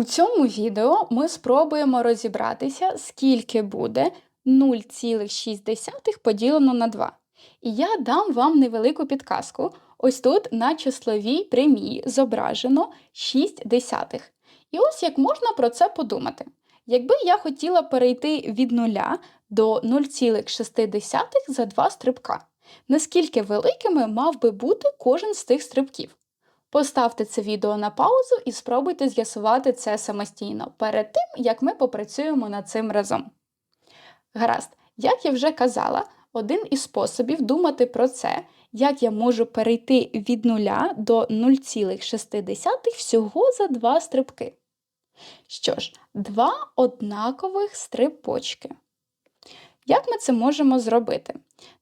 У цьому відео ми спробуємо розібратися, скільки буде 0,6 поділено на 2. І я дам вам невелику підказку. Ось тут на числовій прямій зображено 6 десятих. І ось як можна про це подумати. Якби я хотіла перейти від 0 до 0,6 за два стрибка, наскільки великими мав би бути кожен з тих стрибків? Поставте це відео на паузу і спробуйте з'ясувати це самостійно перед тим, як ми попрацюємо над цим разом. Гаразд, як я вже казала, один із способів думати про це, як я можу перейти від 0 до 0,6 всього за два стрибки. Що ж, два однакових стрибочки. Як ми це можемо зробити?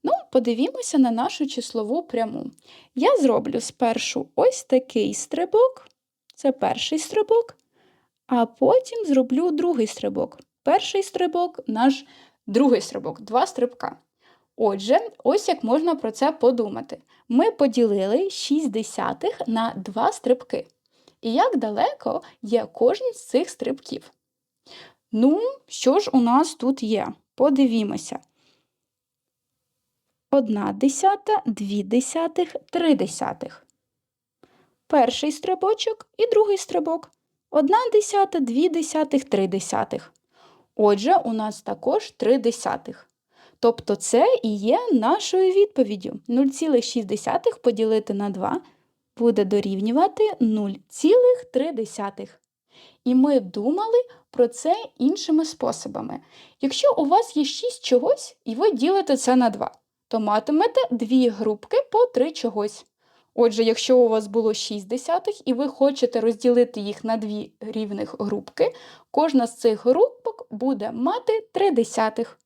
Ну, подивімося на нашу числову пряму. Я зроблю спершу ось такий стрибок, це перший стрибок, а потім зроблю другий стрибок. Перший стрибок, наш другий стрибок, два стрибка. Отже, ось як можна про це подумати. Ми поділили 6 десятих на два стрибки. І як далеко є кожен з цих стрибків? Ну, що ж у нас тут є? Подивімося. Одна десята, дві десятих, три десятих. Перший стрибочок і другий стрибок. Одна десята, дві десятих, три десятих. Отже, у нас також три десятих. Тобто це і є нашою відповіддю. 0,6 поділити на 2 буде дорівнювати 0,3. І ми думали про це іншими способами. Якщо у вас є 6 чогось, і ви ділите це на 2, то матимете дві групки по 3 чогось. Отже, якщо у вас було 6 десятих і ви хочете розділити їх на дві рівних групки, кожна з цих групок буде мати 3 десятих.